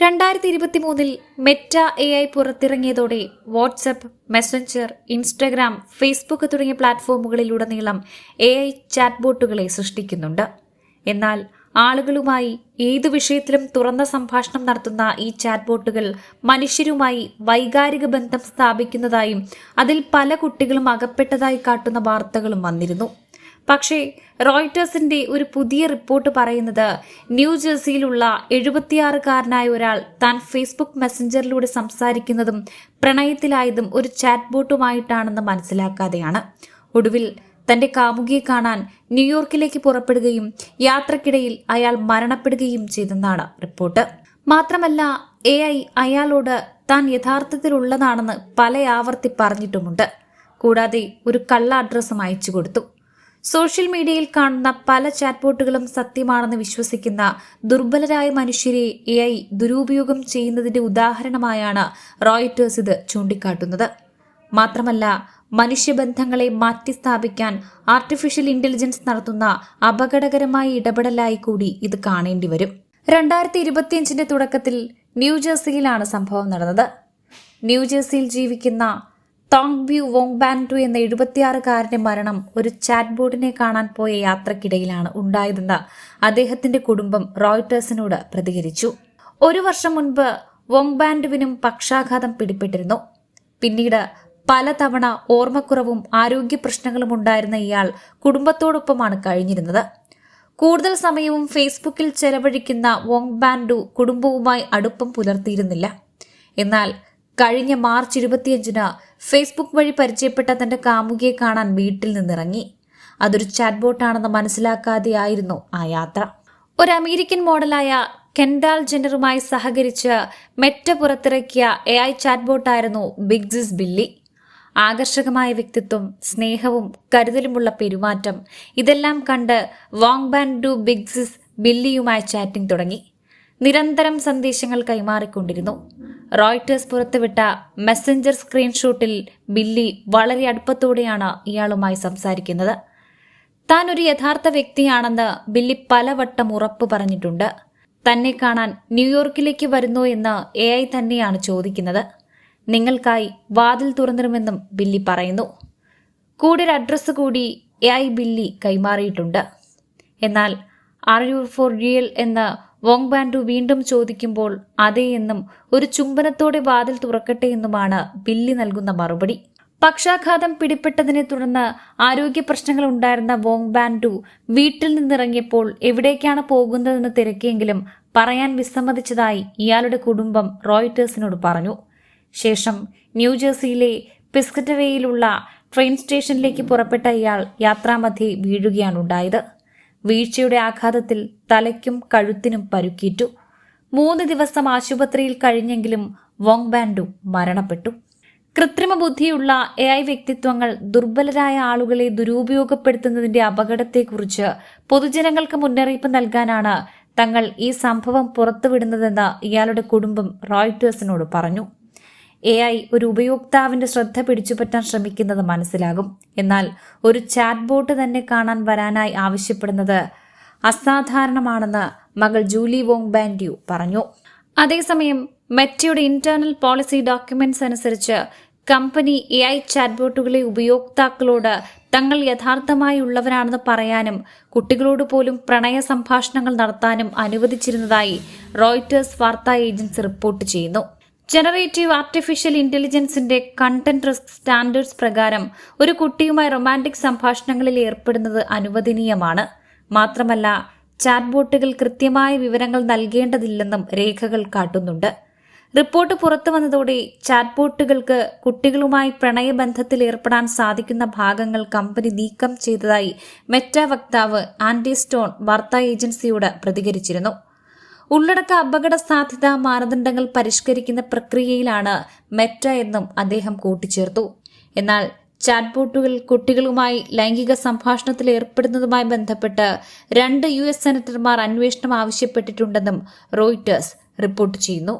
രണ്ടായിരത്തി ഇരുപത്തി മൂന്നിൽ മെറ്റ എ ഐ പുറത്തിറങ്ങിയതോടെ വാട്സപ്പ് മെസ്സഞ്ചർ ഇൻസ്റ്റഗ്രാം ഫേസ്ബുക്ക് തുടങ്ങിയ പ്ലാറ്റ്ഫോമുകളിലുടനീളം എ ഐ ചാറ്റ്ബോട്ടുകളെ സൃഷ്ടിക്കുന്നുണ്ട്. എന്നാൽ ആളുകളുമായി ഏതു വിഷയത്തിലും തുറന്ന സംഭാഷണം നടത്തുന്ന ഈ ചാറ്റ്ബോട്ടുകൾ മനുഷ്യരുമായി വൈകാരിക ബന്ധം സ്ഥാപിക്കുന്നതായും അതിൽ പല കുട്ടികളും അകപ്പെട്ടതായി കാട്ടുന്ന വാർത്തകളും വന്നിരുന്നു. പക്ഷേ റോയിറ്റേഴ്സിന്റെ ഒരു പുതിയ റിപ്പോർട്ട് പറയുന്നത് ന്യൂജേഴ്സിയിലുള്ള എഴുപത്തിയാറുകാരനായ ഒരാൾ താൻ ഫേസ്ബുക്ക് മെസ്സഞ്ചറിലൂടെ സംസാരിക്കുന്നതും പ്രണയത്തിലായതും ഒരു ചാറ്റ് ബോട്ടുമായിട്ടാണെന്ന് മനസ്സിലാക്കാതെയാണ്. ഒടുവിൽ തന്റെ കാമുകിയെ കാണാൻ ന്യൂയോർക്കിലേക്ക് പുറപ്പെടുകയും യാത്രക്കിടയിൽ അയാൾ മരണപ്പെടുകയും ചെയ്തെന്നാണ് റിപ്പോർട്ട്. മാത്രമല്ല എ ഐ അയാളോട് താൻ യഥാർത്ഥത്തിലുള്ളതാണെന്ന് പല ആവർത്തി പറഞ്ഞിട്ടുമുണ്ട്. കൂടാതെ ഒരു കള്ള അഡ്രസ്സും അയച്ചു കൊടുത്തു. സോഷ്യൽ മീഡിയയിൽ കാണുന്ന പല ചാറ്റ്ബോട്ടുകളും സത്യമാണെന്ന് വിശ്വസിക്കുന്ന ദുർബലരായ മനുഷ്യരെ എ ഐ ദുരുപയോഗം ചെയ്യുന്നതിന്റെ ഉദാഹരണമായാണ് റോയിറ്റേഴ്സ് ഇത് ചൂണ്ടിക്കാട്ടുന്നത്. മാത്രമല്ല മനുഷ്യബന്ധങ്ങളെ മാറ്റിസ്ഥാപിക്കാൻ ആർട്ടിഫിഷ്യൽ ഇന്റലിജൻസ് നടത്തുന്ന അപകടകരമായ ഇടപെടലായി കൂടി ഇത് കാണേണ്ടി വരും. രണ്ടായിരത്തി ഇരുപത്തിയഞ്ചിന്റെ തുടക്കത്തിൽ ന്യൂജേഴ്സിയിലാണ് സംഭവം നടന്നത്. ന്യൂജേഴ്സിയിൽ ജീവിക്കുന്ന തോങ് ബ്യു വോങ് ബാൻഡു എന്ന എഴുപത്തിയാറുകാരന്റെ മരണം ഒരു ചാറ്റ് ബോർഡിനെ കാണാൻ പോയ യാത്രക്കിടയിലാണ് ഉണ്ടായതെന്ന് അദ്ദേഹത്തിന്റെ കുടുംബം റോയിട്ടേഴ്സിനോട് പ്രതികരിച്ചു. ഒരു വർഷം മുൻപ് വോങ് ബാൻഡുവിനും പക്ഷാഘാതം പിടിപ്പെട്ടിരുന്നു പിന്നീട് പലതവണ ഓർമ്മക്കുറവും ആരോഗ്യ പ്രശ്നങ്ങളും ഉണ്ടായിരുന്ന ഇയാൾ കുടുംബത്തോടൊപ്പമാണ് കഴിഞ്ഞിരുന്നത്. കൂടുതൽ സമയവും ഫേസ്ബുക്കിൽ ചെലവഴിക്കുന്ന വോങ് ബാൻഡു കുടുംബവുമായി അടുപ്പം പുലർത്തിയിരുന്നില്ല. എന്നാൽ കഴിഞ്ഞ മാർച്ച് ഇരുപത്തിയഞ്ചിന് ഫേസ്ബുക്ക് വഴി പരിചയപ്പെട്ട തന്റെ കാമുകിയെ കാണാൻ വീട്ടിൽ നിന്നിറങ്ങി. അതൊരു ചാറ്റ് ബോട്ടാണെന്ന് മനസ്സിലാക്കാതെയായിരുന്നു ആ യാത്ര. ഒരു അമേരിക്കൻ മോഡലായ കെൻഡാൽ ജെന്നറുമായി സഹകരിച്ച് മെറ്റ പുറത്തിറക്കിയ എ ഐ ചാറ്റ്ബോട്ടായിരുന്നു ബിഗ്സിസ് ബില്ലി. ആകർഷകമായ വ്യക്തിത്വം സ്നേഹവും കരുതലുമുള്ള പെരുമാറ്റം ഇതെല്ലാം കണ്ട് വാങ് ബാൻ ഡു ബിഗ്സിസ് ബില്ലിയുമായി ചാറ്റിംഗ് തുടങ്ങി. നിരന്തരം സന്ദേശങ്ങൾ കൈമാറിക്കൊണ്ടിരുന്നു. റോയിട്ടേഴ്സ് പുറത്തുവിട്ട മെസ്സഞ്ചർ സ്ക്രീൻഷോട്ടിൽ ബില്ലി വളരെ അടുപ്പത്തോടെയാണ് ഇയാളുമായി സംസാരിക്കുന്നത്. താൻ ഒരു യഥാർത്ഥ വ്യക്തിയാണെന്ന് ബില്ലി പലവട്ടം ഉറപ്പ് പറഞ്ഞിട്ടുണ്ട്. തന്നെ കാണാൻ ന്യൂയോർക്കിലേക്ക് വരുന്നോ എന്ന് എ ഐ തന്നെയാണ് ചോദിക്കുന്നത്. നിങ്ങൾക്കായി വാതിൽ തുറന്നിരുമെന്നും ബില്ലി പറയുന്നു. കൂടെ ഒരു കൂടി എ ഐ ബില്ലി കൈമാറിയിട്ടുണ്ട്. എന്നാൽ ആർ യു ഫോർ റിയൽ എന്ന് വോങ് ബാൻഡു വീണ്ടും ചോദിക്കുമ്പോൾ അതേ എന്നും ഒരു ചുംബനത്തോടെ വാതിൽ തുറക്കട്ടെ എന്നുമാണ് ബില്ലി നൽകുന്ന മറുപടി. പക്ഷാഘാതം പിടിപ്പെട്ടതിനെ തുടർന്ന് ആരോഗ്യ പ്രശ്നങ്ങൾ ഉണ്ടായിരുന്ന വോങ് ബാൻഡു വീട്ടിൽ നിന്നിറങ്ങിയപ്പോൾ എവിടേക്കാണ് പോകുന്നതെന്ന് തിരക്കിയെങ്കിലും പറയാൻ വിസമ്മതിച്ചതായി ഇയാളുടെ കുടുംബം റോയിറ്റേഴ്സിനോട് പറഞ്ഞു. ശേഷം ന്യൂജേഴ്സിയിലെ പിസ്കറ്റവേയിലുള്ള ട്രെയിൻ സ്റ്റേഷനിലേക്ക് പുറപ്പെട്ട ഇയാൾ യാത്രാമധ്യേ വീഴുകയാണുണ്ടായത് വീഴ്ചയുടെ ആഘാതത്തിൽ തലയ്ക്കും കഴുത്തിനും പരുക്കിയിട്ടു മൂന്ന് ദിവസം ആശുപത്രിയിൽ കഴിഞ്ഞെങ്കിലും വോങ് ബാൻഡു മരണപ്പെട്ടു. കൃത്രിമ ബുദ്ധിയുള്ള എ ഐ വ്യക്തിത്വങ്ങൾ ദുർബലരായ ആളുകളെ ദുരുപയോഗപ്പെടുത്തുന്നതിന്റെ അപകടത്തെക്കുറിച്ച് പൊതുജനങ്ങൾക്ക് മുന്നറിയിപ്പ് നൽകാനാണ് തങ്ങൾ ഈ സംഭവം പുറത്തുവിടുന്നതെന്ന് ഇയാളുടെ കുടുംബം റോയിട്ടേഴ്സിനോട് പറഞ്ഞു. എ ഐ ഒരു ഉപയോക്താവിന്റെ ശ്രദ്ധ പിടിച്ചുപറ്റാൻ ശ്രമിക്കുന്നത് മനസ്സിലാകും. എന്നാൽ ഒരു ചാറ്റ് ബോട്ട് തന്നെ കാണാൻ വരാനായി ആവശ്യപ്പെടുന്നത് അസാധാരണമാണെന്ന് മകൾ ജൂലി വോങ് ബാൻഡ്യു പറഞ്ഞു. അതേസമയം മെറ്റയുടെ ഇന്റേണൽ പോളിസി ഡോക്യുമെന്റ്സ് അനുസരിച്ച് കമ്പനി എ ഐ ചാറ്റ്ബോട്ടുകളെ ഉപയോക്താക്കളോട് തങ്ങൾ യഥാർത്ഥമായി ഉള്ളവരാണെന്ന് പറയാനും കുട്ടികളോട് പോലും പ്രണയ സംഭാഷണങ്ങൾ നടത്താനും അനുവദിച്ചിരുന്നതായി റോയിറ്റേഴ്സ് വാർത്താ ഏജൻസി റിപ്പോർട്ട് ചെയ്യുന്നു. ജനറേറ്റീവ് ആർട്ടിഫിഷ്യൽ ഇന്റലിജൻസിന്റെ കണ്ടന്റ് റിസ്ക് സ്റ്റാൻഡേർഡ്സ് പ്രകാരം ഒരു കുട്ടിയുമായി റൊമാന്റിക് സംഭാഷണങ്ങളിൽ ഏർപ്പെടുന്നത് അനുവദനീയമാണ്. മാത്രമല്ല ചാറ്റ്ബോട്ടുകൾ കൃത്യമായ വിവരങ്ങൾ നൽകേണ്ടതില്ലെന്നും രേഖകൾ കാട്ടുന്നുണ്ട്. റിപ്പോർട്ട് പുറത്തു വന്നതോടെ ചാറ്റ്ബോട്ടുകൾക്ക് കുട്ടികളുമായി പ്രണയബന്ധത്തിൽ ഏർപ്പെടാൻ സാധിക്കുന്ന ഭാഗങ്ങൾ കമ്പനി നീക്കം ചെയ്തതായി മെറ്റ വക്താവ് ആൻഡി സ്റ്റോൺ വാർത്താ ഏജൻസിയോട് പ്രതികരിച്ചിരുന്നു. ഉള്ളടക്ക അപകട സാധ്യത മാനദണ്ഡങ്ങൾ പരിഷ്കരിക്കുന്ന പ്രക്രിയയിലാണ് മെറ്റ എന്നും അദ്ദേഹം കൂട്ടിച്ചേർത്തു. എന്നാൽ ചാറ്റ്ബോട്ടുകൾ കുട്ടികളുമായി ലൈംഗിക സംഭാഷണത്തിൽ ഏർപ്പെടുന്നതുമായി ബന്ധപ്പെട്ട് രണ്ട് യു എസ് സെനറ്റർമാർ അന്വേഷണം ആവശ്യപ്പെട്ടിട്ടുണ്ടെന്നും റോയിറ്റേഴ്സ് റിപ്പോർട്ട് ചെയ്യുന്നു.